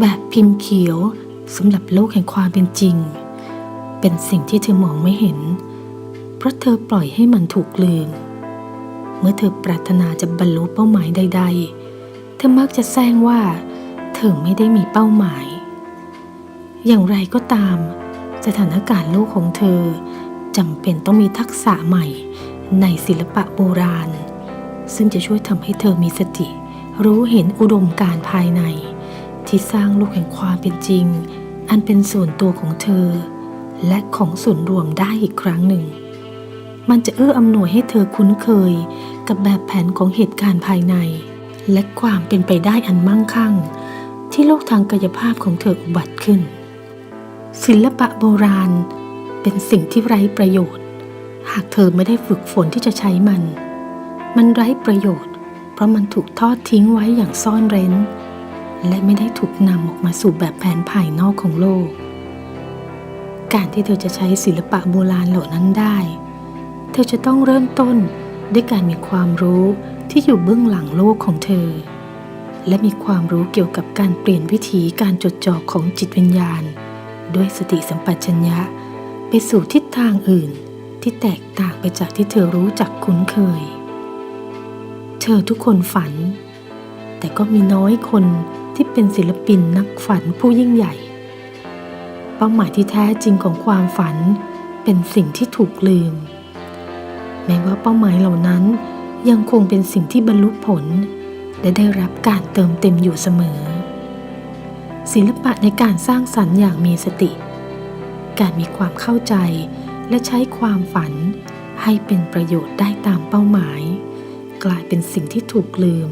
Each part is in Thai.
แบบพิมพ์เขียวสำหรับโลกแห่งความเป็นจริง เป็นสิ่งที่เธอมองไม่เห็น เพราะเธอปล่อยให้มันถูกลืม เมื่อเธอปรารถนาจะบรรลุเป้าหมายใด ๆ เธอมักจะแซงว่า เธอไม่ได้มีเป้าหมาย อย่างไรก็ตาม สถานการณ์โลกของเธอจำเป็นต้องมีทักษะใหม่ ในศิลปะโบราณ ซึ่งจะช่วยทำให้เธอมีสติ รู้เห็นอุดมการภายใน ที่สร้างโลกแห่งความเป็นจริง อันเป็นส่วนตัวของเธอ และของส่วนรวมได้อีกครั้งหนึ่ง มันจะเอื้ออำนวยให้เธอคุ้นเคย กับแบบแผนของเหตุการณ์ภายใน และความเป็นไปได้อันมั่งคั่ง ที่โลกทางกายภาพของเธออุบัติขึ้น ศิลปะโบราณเป็นสิ่งที่ไร้ประโยชน์ หากเธอไม่ได้ฝึกฝนที่จะใช้มัน มันไร้ประโยชน์ เพราะมันถูกทอดทิ้งไว้อย่างซ่อนเร้น และไม่ได้ถูกนำออกมาสู่แบบแผนภายนอกของโลก การที่เธอจะใช้ศิลปะโบราณเหล่านั้นได้ เธอจะต้องเริ่มต้นด้วยการมีความรู้ที่อยู่เบื้องหลังโลกของเธอ และมีความรู้เกี่ยวกับการเปลี่ยนวิธีการจดจ่อของจิตวิญญาณ ด้วยสติสัมปชัญญะ ไปสู่ทิศทางอื่น ที่แตกต่างไปจากที่เธอรู้จักคุ้นเคย เธอทุกคนฝัน แต่ก็มีน้อยคนที่เป็นศิลปินนักฝันผู้ยิ่งใหญ่ เป้าหมายที่แท้จริงของความฝันเป็นสิ่งที่ถูกลืม แม้ว่าเป้าหมายเหล่านั้นยังคงเป็นสิ่งที่บรรลุผล และได้รับการเติมเต็มอยู่เสมอ ศิลปะในการสร้างสรรค์อย่างมีสติ การมีความเข้าใจ และใช้ความฝัน ให้เป็นประโยชน์ได้ตามเป้าหมาย กลายเป็นสิ่งที่ถูกลืม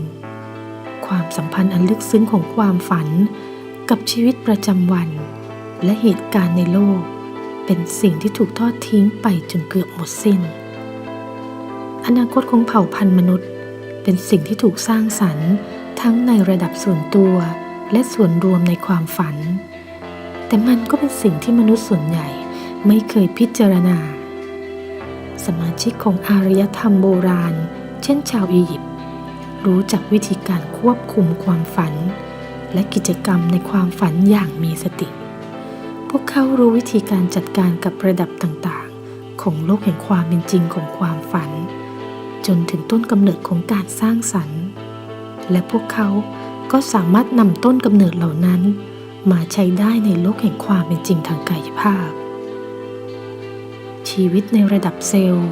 ความสัมพันธ์อันลึกซึ้งของความฝัน กับชีวิตประจำวัน และเหตุการณ์ในโลก เป็นสิ่งที่ถูกทอดทิ้งไปจนเกือบหมดสิ้น อนาคตของเผ่าพันธุ์มนุษย์ เป็นสิ่งที่ถูกสร้างสรรค์ทั้งในระดับส่วนตัวและส่วนรวมในความฝัน แต่มันก็เป็นสิ่งที่มนุษย์ส่วนใหญ่ ไม่เคยพิจารณา สมาชิกของอารยธรรมโบราณ เช่นชาวอียิปต์ รู้จักวิธีการควบคุมความฝัน และกิจกรรมในความฝันอย่างมีสติ พวกเขารู้วิธีการจัดการกับระดับต่างๆ ของโลกแห่งความเป็นจริงของความฝัน จนถึงต้นกำเนิดของการสร้างสรรค์ และพวกเขาก็สามารถนำต้นกำเนิดเหล่านั้น มาใช้ได้ในโลกแห่งความเป็นจริงทางกายภาพ ชีวิตในระดับเซลล์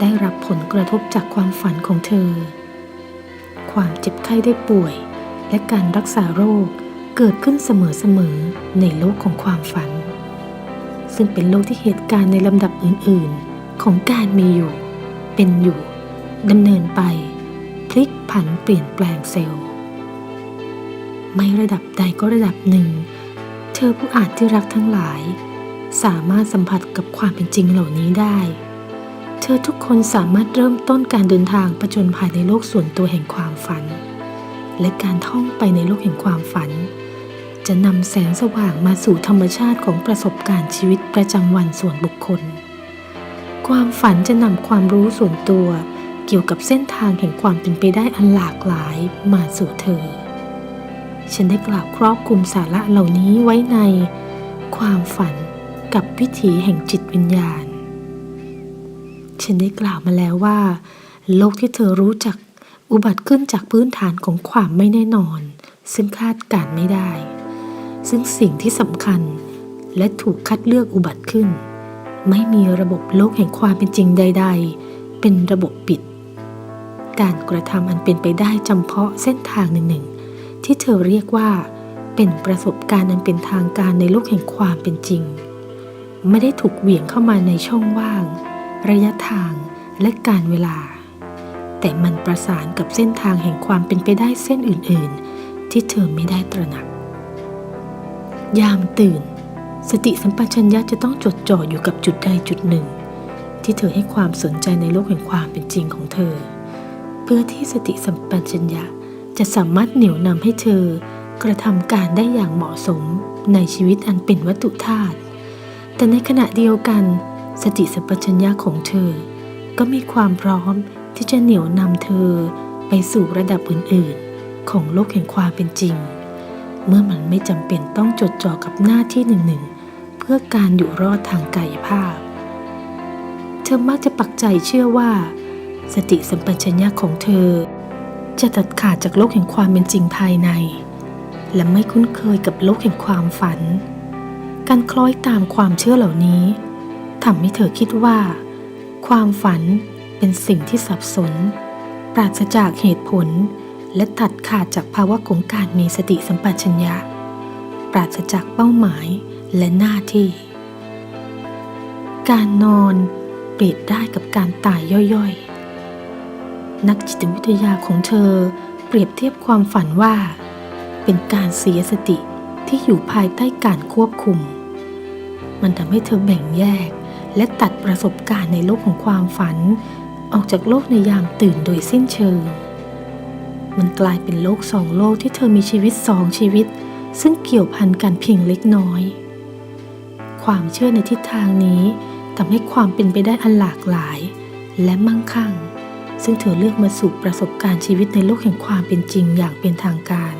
ได้รับผลกระทบจากความฝันของเธอ ความเจ็บไข้ได้ป่วย และการรักษาโรคเกิดขึ้นเสมอๆในโลกของความฝัน ซึ่งเป็นโลกที่เหตุการณ์ในลำดับอื่นๆ ของการมีอยู่ เป็นอยู่ดำเนินไป พลิกผันเปลี่ยนแปลงเซลล์ ไม่ระดับใดก็ระดับหนึ่ง เธอผู้อาจที่รักทั้งหลาย สามารถสัมผัสกับความเป็นจริงเหล่านี้ได้ เธอทุกคนสามารถเริ่มต้นการเดินทางประจนภายในโลกส่วนตัวแห่งความฝัน และการท่องไปในโลกแห่งความฝัน จะนำแสงสว่างมาสู่ธรรมชาติของประสบการณ์ชีวิตประจำวันส่วนบุคคล ความฝันจะนำความรู้ส่วนตัว เกี่ยวกับเส้นทางแห่งความเป็นไปได้อันหลากหลายมาสู่เธอ ฉันได้กล่าวครอบคลุมสาระเหล่านี้ไว้ใน ความฝัน กับวิถีแห่งจิตวิญญาณ ฉันได้กล่าวมาแล้วว่า โลกที่เธอรู้จักอุบัติขึ้นจากพื้นฐานของความไม่แน่นอน ซึ่งคาดการไม่ได้ ซึ่งสิ่งที่สำคัญและถูกคัดเลือกอุบัติขึ้น ไม่มีระบบโลกแห่งความเป็นจริงใด ๆ เป็นระบบปิด การกระทำอันเป็นไปได้จำเพาะเส้นทางหนึ่งๆที่เธอเรียกว่าเป็นประสบการณ์อันเป็นทางการในโลกแห่งความเป็นจริง ไม่ได้ถูกเหวี่ยงเข้ามาในช่องว่าง ระยะทางและการเวลา แต่มันประสานกับเส้นทางแห่งความเป็นไปได้เส้นอื่น ๆ ที่เธอไม่ได้ตระหนัก ยามตื่น สติสัมปชัญญะจะต้องจดจ่ออยู่กับจุดใดจุดหนึ่ง ที่เธอให้ความสนใจในโลกแห่งความเป็นจริงของเธอ เพื่อที่สติสัมปชัญญะจะสามารถเหนี่ยวนำให้เธอกระทำการได้อย่างเหมาะสมในชีวิตอันเป็นวัตถุธาตุ แต่ในขณะเดียวกัน สติสัมปชัญญะของเธอ ก็มีความพร้อมที่จะเหนี่ยวนำเธอไปสู่ระดับอื่นๆ ของโลกแห่งความเป็นจริง เมื่อมันไม่จำเป็นต้องจดจ่อกับหน้าที่หนึ่งๆ เพื่อการอยู่รอดทางกายภาพ เธอมักจะปักใจเชื่อว่า สติสัมปชัญญะของเธอ จะตัดขาดจากโลกแห่งความเป็นจริงภายใน และไม่คุ้นเคยกับโลกแห่งความฝัน การคล้อยตามความเชื่อเหล่านี้ทำให้เธอคิดว่า ความฝันเป็นสิ่งที่สับสน ปราศจากเหตุผล และตัดขาดจากภาวะของการมีสติสัมปชัญญะ ปราศจากเป้าหมายและหน้าที่ การนอนเปรียบได้กับการตายย่อยๆ นักจิตวิทยาของเธอเปรียบเทียบความฝันว่า เป็นการเสียสติที่อยู่ภายใต้การควบคุม มันทำให้เธอแบ่งแยก และตัดประสบการณ์ในโลกของความฝัน ออกจากโลกในยามตื่นโดยสิ้นเชิง มันกลายเป็นโลกสองโลกที่เธอมีชีวิตสองชีวิต ซึ่งเกี่ยวพันกันเพียงเล็กน้อย ความเชื่อในทิศทางนี้ทำให้ความเป็นไปได้อันหลากหลาย และมั่งคั่ง ซึ่งเธอเลือกมาสู่ประสบการณ์ชีวิตในโลกแห่งความเป็นจริงอย่างเป็นทางการ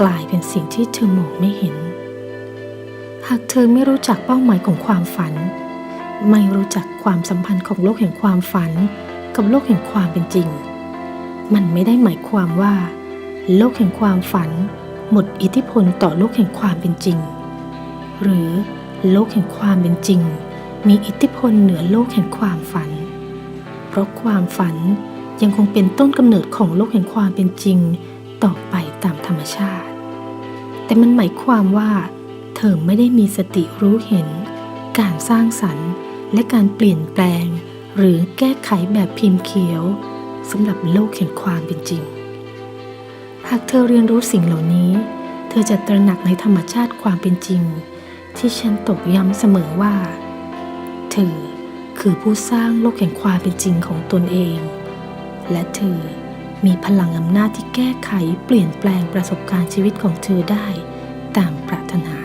กลายเป็นสิ่งที่เธอมองไม่เห็น หากเธอไม่รู้จักเป้าหมายของความฝัน ไม่รู้จักความสัมพันธ์ของโลกแห่งความฝัน กับโลกแห่งความเป็นจริง มันไม่ได้หมายความว่า โลกแห่งความฝัน หมดอิทธิพลต่อโลกแห่งความเป็นจริง หรือโลกแห่งความเป็นจริง มีอิทธิพลเหนือโลกแห่งความฝัน เพราะความฝันยังคงเป็นต้นกำเนิดของโลกแห่งความเป็นจริง ต่อไปตามธรรมชาติ แต่มันหมายความว่า เธอไม่ได้มีสติรู้เห็น การสร้างสรรค์ และการเปลี่ยนแปลง หรือแก้ไขแบบพิมพ์เขียวสำหรับโลกแห่งความเป็นจริง หากเธอเรียนรู้สิ่งเหล่านี้ เธอจะตระหนักในธรรมชาติความเป็นจริง ที่ฉันตกย้ำเสมอว่า เธอคือผู้สร้างโลกแห่งความเป็นจริงของตนเอง และเธอมีพลังอำนาจที่แก้ไขเปลี่ยนแปลงประสบการณ์ชีวิตของเธอได้ ตามปรารถนา